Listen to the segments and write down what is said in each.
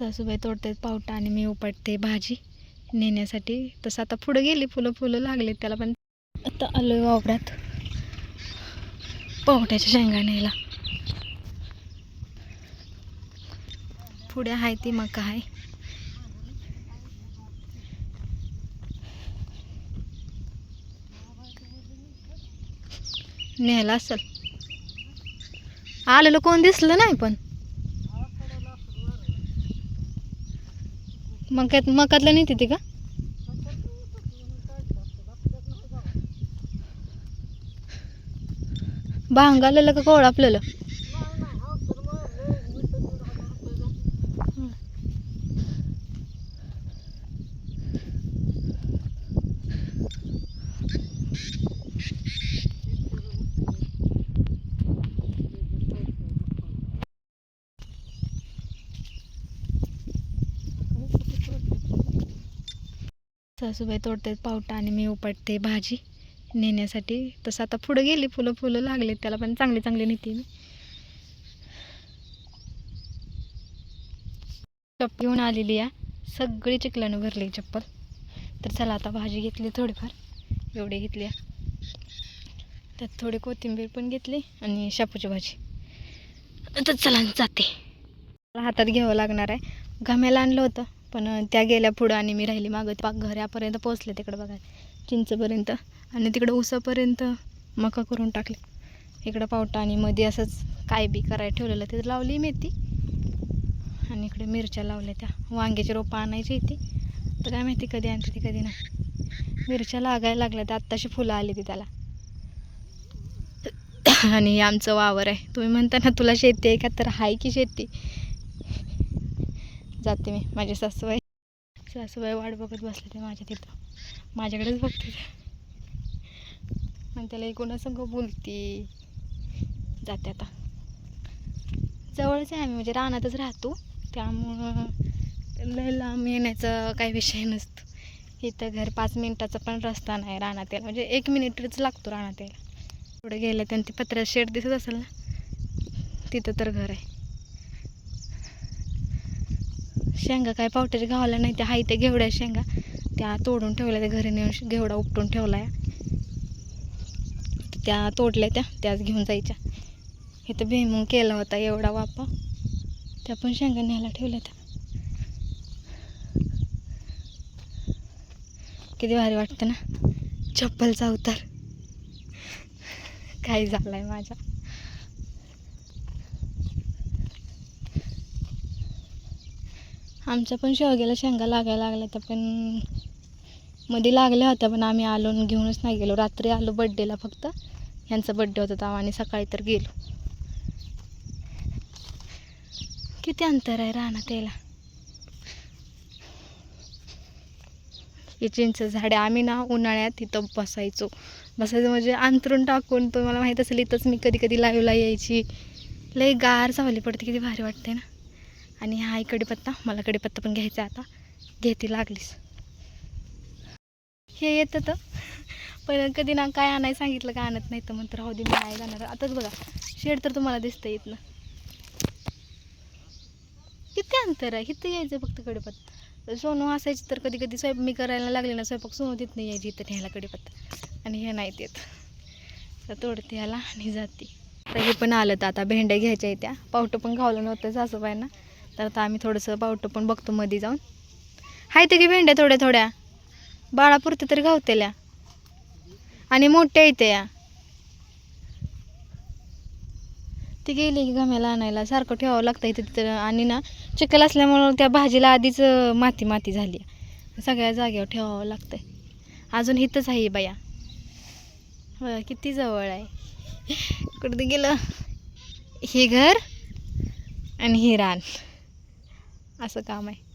सासूबाई तोडतात पावटा आणि मी उपटते भाजी नेण्यासाठी. तसं आता पुढं गेली फुलं फुलं लागले त्याला पण. आता आलो आहे वावरात. पावट्याच्या शेंगा न्यायला. पुढे आहे ती मका आहे न्यायला असेल. आलेलं कोण दिसलं नाही पण. मक्यात मकातलं नाही तिथे का? भांग आलेलं का कोळ आपल्याला? सासूबाई तोडतात पावटा आणि मी उपटते भाजी नेण्यासाठी. तसं आता पुढं गेली फुलं फुलं लागले त्याला पण चांगले चांगले नेते मी. चप्पल घेऊन आलेली या सगळी चिखलानं भरली चप्पल. तर चला आता भाजी घेतली थोडीफार. एवढी घेतली या. त्यात थोडी कोथिंबीर पण घेतली आणि शापूची भाजी. आता चला जाते. मला हातात घ्यावं लागणार आहे. घाम्याला आणलं होतं. पण त्या गेल्या पुढं आणि मी राहिली मागं. पाक घरापर्यंत पोचले तिकडं बघा चिंचपर्यंत. आणि तिकडं उसापर्यंत मका करून टाकले. इकडं पावटा आणि मध्ये असंच काय बी करायला ठेवलेलं. तिथं लावली मेथी आणि इकडे मिरच्या लावल्या त्या. वांग्याची रोपं आणायची ती तर काय माहिती कधी आणते ती कधी नाही. मिरच्या लागायला लागल्या त्या. आत्ताशी फुलं आली ती त्याला. आणि हे आमचं वावर आहे. तुम्ही म्हणता ना तुला शेती आहे का? तर आहे की शेती? जाते मी माझी सासूबाई. सासूबाई वाट बघत बसले ते माझ्या तिथं. माझ्याकडेच बघते. आणि त्याला एकूण संग बोलती. जाते आता. जवळच आहे आम्ही म्हणजे रानातच राहतो. त्यामुळं लय लांब येण्याचा काही विषय नसतो. इथं घर पाच मिनिटाचा पण रस्ता नाही रानात यायला. म्हणजे एक मिनिटच लागतो रानात यायला. पुढे गेलं तर ती पत्र्यात शेड दिसत असेल ना? तिथं तर घर आहे. शेंगा काय पावट्याच्या गावाला नाही त्या हाय त्या घेवड्या शेंगा. त्या तोडून ठेवल्या त्या घरी नेऊन घेवडा उपटून ठेवला त्या तोडल्या त्या त्याच घेऊन जायच्या. इथं भुईमुग केला होता एवढा वापा त्या पण शेंगा न्यायला ठेवल्या त्या. किती भारी वाटतं ना? चप्पलचा उतार काय झालाय माझ्या? आमच्या पण शेवग्याला शेंगा लागायला लागल्या त्या पण मध्ये लागल्या होत्या पण आम्ही आलो घेऊनच नाही गेलो. रात्री आलो बड्डेला फक्त. ह्यांचा बड्डे होता तेव्हा आणि सकाळी तर गेलो. किती अंतर आहे राहणार त्याला हे चिंच झाडे आम्ही ना उन्हाळ्यात इथं बसायचो. बसायचं म्हणजे अंतरून टाकून तुम्हाला माहीत असेल इथंच मी कधी कधी लाईवला यायची. लई गार सावली पडते किती भारी वाटते ना. आणि हा आहे कडीपत्ता मला कढीपत्ता पण घ्यायचा आता. घेते लागलीस. हे येतं तर. पण कधी ना काय आणायला सांगितलं का आणत नाही तर म्हणतं राहू दे मी नाही जाणार. आताच बघा शेड तर तुम्हाला दिसतं येत ना किती अंतर आहे? इथं यायचं फक्त कडीपत्ता सोनू असायची तर कधी कधी स्वयंपाक मी करायला लागले ना स्वयंपाक सोनू देत नाही यायची इथं न्यायला कडीपत्ता आणि हे नाही देत. तर तोडते ह्याला आणि जाते. तर हे पण आलं तर आता भेंड्या घ्यायच्या आहेत त्या. पावटं पण खावलं नव्हतं सासूबाईंना. तर आता आम्ही थोडंसं पावटं पण बघतो मध्ये जाऊन. हाय ते की भेंड्या थोड्या थोड्या. बाळापुरते तरी गावतेल्या. आणि मोठ्या इथे या. ती गेली की गम्याला आणायला. सारखं ठेवावं लागतं इथे तिथं. आणि ना चिखल असल्यामुळं त्या भाजीला आधीच माती माती झाली. सगळ्या जागेवर ठेवावं लागतं अजून इथंच आहे बाया. बघा किती जवळ आहे. कुठं गेलं? हे घर आणि हे रान. असं काम आहे.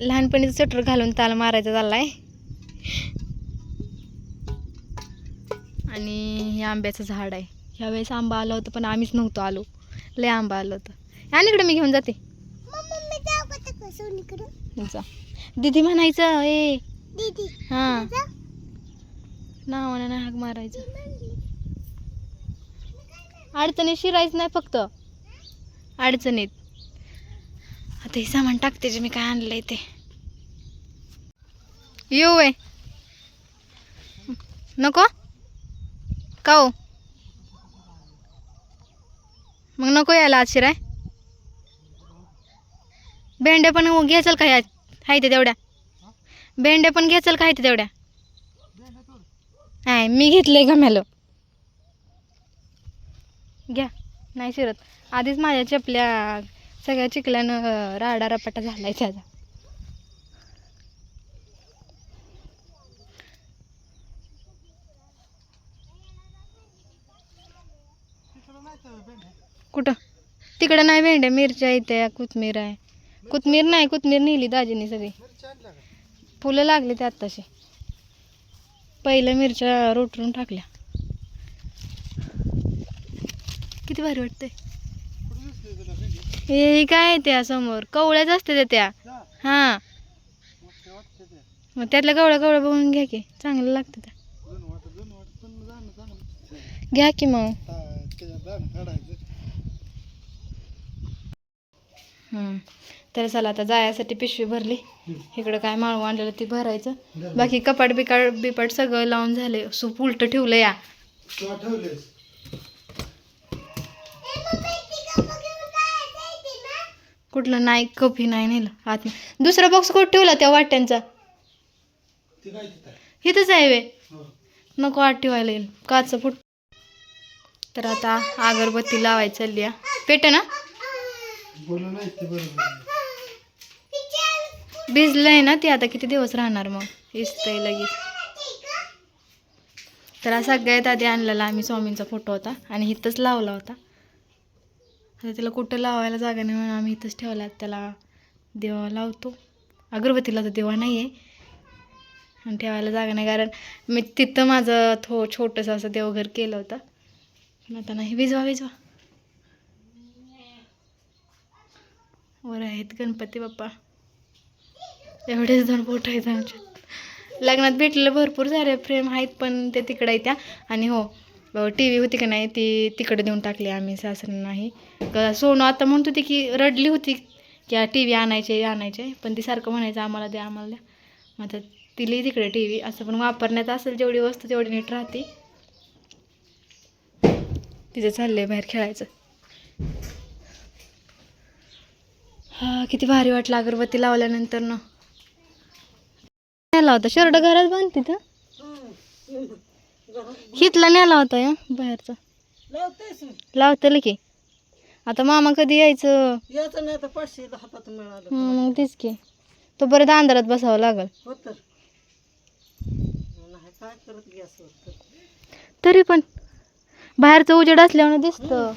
लहानपणीचं स्वेटर घालून ताल मारायचा चाललाय. आणि हे आंब्याचं झाड आहे. ह्यावेळेस आंबा आला होता पण आम्हीच नव्हतो आलो. लय आंबा आलं होतं. आणि इकडे मी घेऊन जाते. जा. दीदी म्हणायचं ए. हां. नावानं नाही हाक मारायचं. अडचणीत शिरायचं नाही फक्त. अडचणीत. आता हे सामान टाकते जे मी काय आणलंय ते. येऊ आहे नको. का हो? मग नको यायला आज शिराय. भेंड्या पण घ्यायचाल का ह्या ते तेवढ्या? भेंड्या पण घ्यायचाल का ते तेवढ्या? नाही मी घेतले गम्याला घ्या. नाही शिरत. आधीच माझ्या चपल्या सगळ्या चिखल्यानं राडा रपाटा झालाय त्याचा. कुठं? तिकडं नाही भेंड्या मिरच्या इथे कोथमीर आहे. कोथमीर नाही कोथमीर नेली दाजीने सगळी. फुलं लागली ते आत्ताशी पहिल्या मिरच्या रोटरून टाकल्या. किती भारी वाटतंय. हे काय त्या समोर? कवळ्याच असते त्या. त्या हां. मग त्यातल्या कवळ्या कवळ्या बघून घ्या की चांगलं लागतं त्या. घ्या की मग. तर चला आता जायसाठी पिशवी भरली. इकडं काय माळव आणलेलं ती भरायचं. बाकी कपाट बिकाट बिपाट सगळं लावून झाले सूप उलट ठेवलं या. कुठलं नाही कपी नाही नेलं आत दुसरा बॉक्स कुठं ठेवला त्या वाट्यांचा? इथंच आहे वे नको आत ठेवायला येईल. काच फुट. तर आता अगरबत्ती लावायची चालली पेट ना? भिजलंय ना ते आता किती दिवस राहणार मग? इस्तय लगेच. तर हा सगळ्यात आधी आणलेला आम्ही स्वामींचा फोटो होता आणि इथंच लावला होता. आता त्याला कुठं लावायला जागा नाही म्हणून आम्ही इथंच ठेवला. त्याला देवा लावतो. अगरबत्तीला तर देवा नाही आहे आणि ठेवायला जागा नाही. कारण मी तिथं माझं थो छोटंसं असं देवघर केलं होतं. पण आता नाही. विजवा विजवा. वर आहेत गणपती बाप्पा. एवढेच दोन पोट आहेत आमच्या लग्नात भेटलेलं भरपूर सारे फ्रेम आहेत पण ते तिकडे त्या. आणि हो टी व्ही होती का नाही ती तिकडे देऊन टाकली आम्ही सासऱ्यांना नाही सोनू आता म्हणत होती की रडली होती की टी व्ही आणायचे आणायचे पण ती सारखं म्हणायचं आम्हाला द्या आम्हाला द्या. मग आता तिली तिकडे टी व्ही असं पण वापरण्यात असेल जेवढी वस्तू तेवढी नीट राहते. तिचं चाललंय बाहेर खेळायचं. हा किती भारी वाटलं अगरबत्ती लावल्यानंतर ना. लावता? होता शर्ट घरात बांधते तर हितला नेला होता या बाहेरचा. लावतेल की. आता मामा कधी यायचं? याचं नाही तर पाचशे हातात मिळालं. मग तेच की. तो परत अंधारात बसावं लागल. हो तर. नाही काय करत गॅसवर तर तरी पण. बाहेरचं उजेड असल्यावर दिसतं.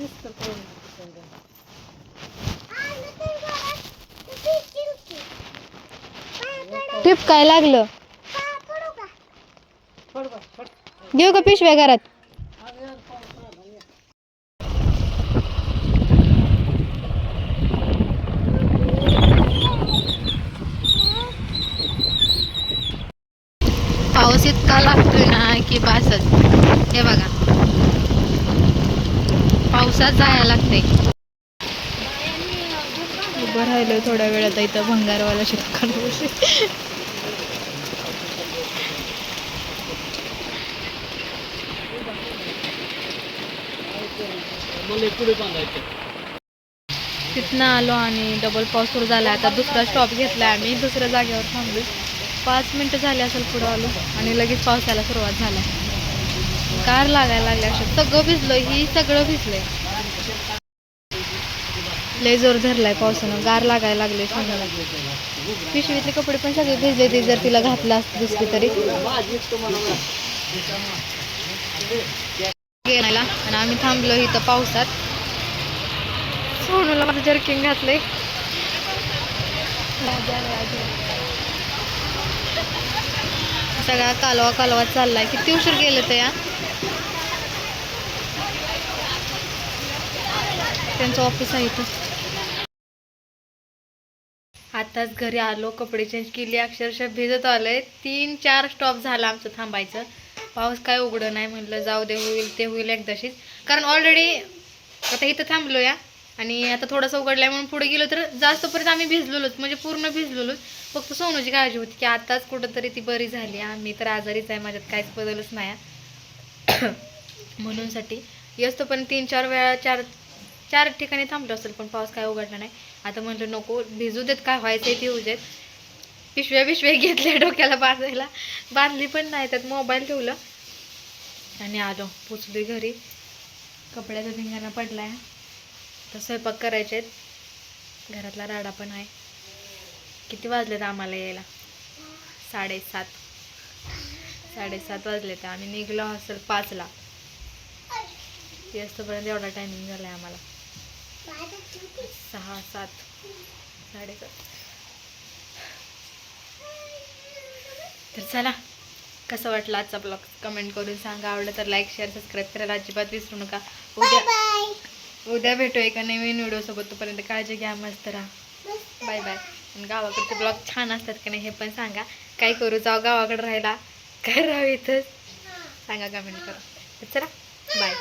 टिप काय लागलं. घेऊ का पिशव्या घरात. पाऊस इतका लागतोय ना की बासच हे बघा. पावसात जायला लागते उभं राहिलं थोड्या वेळात इथं भंगारवाला शेतकरी तिथनं आलो आणि डबल पाऊस सुरू झाला. आता दुसरा स्टॉप घेतला आम्ही. दुसऱ्या जागेवर थांबलो. पाच मिनटं झाले असेल पुढं आलो आणि लगेच पावसाला सुरुवात झाला. कार लागायला लागल्या अशा. सगळं भिजलं ही सगळं भिजलंय. लय जोर धरलाय पावसानं. गार लागायला लागले सांगायला पिशवीतले कपडे पण सगळे भिजले ते जर तिला घातलं असतं दुसरी तरी. घेण्याला आणि आम्ही थांबलो इथं पावसात. सोनूला माझं जर्किंग घातलंय. सगळा कालवा कालवा चाललाय. किती उशीर गेलं ते या त्यांचं ऑफिस आहे इथं. आताच घरी आलो कपडे चेंज केले. अक्षरशः भिजत आलोय. तीन चार स्टॉप झाला आमचं थांबायचं. पाऊस काय उघडं नाही म्हणलं जाऊ दे होईल ते होईल एकदाशीच. कारण ऑलरेडी आता इथं थांबलो या आणि आता थोडंसं उघडलं म्हणून पुढे गेलो तर जास्तपर्यंत आम्ही भिजलेलोच म्हणजे पूर्ण भिजलेलोच. फक्त सोनूची काळजी होती की आताच कुठंतरी ती बरी झाली. आम्ही तर आजारीच आहे माझ्यात काहीच बदलच नाही म्हणूनसाठी असतो पण तीन चार वेळा चार चार ठिकाणी थांबलो असेल पण पाऊस काय उघडला नाही. आता म्हटलं नको भिजू देत काय व्हायचं ते होऊ देत. पिशव्या पिशव्या घेतल्या डोक्याला बांधायला. बांधली पण नाही त्यात मोबाईल ठेवलं. आणि आलो पोचली घरी. कपड्याचा धिंगाणा आहे तर स्वयंपाक करायचे आहेत. घरातला राडा पण आहे. किती वाजलेत आम्हाला यायला? साडेसात. साडेसात वाजले तर आम्ही निघलो असेल पाचला. येस्तोपर्यंत एवढा टायमिंग झाला आहे आम्हाला. सहा सात. साडेसात. तर चला कसं वाटलं आजचा ब्लॉग कमेंट करून सांगा. आवडलं तर लाईक शेअर सबस्क्राईब करायला अजिबात विसरू नका. उद्या उद्या भेटू एका नवीन व्हिडिओ सोबत. तोपर्यंत काळजी घ्या मस्त राहा. बाय बाय आणि गावाकडचे ब्लॉग छान असतात का नाही हे पण सांगा. काय करू? जाऊ गावाकडे राहायला. काय राहावं इथंच? सांगा कमेंट करा तर चला. बाय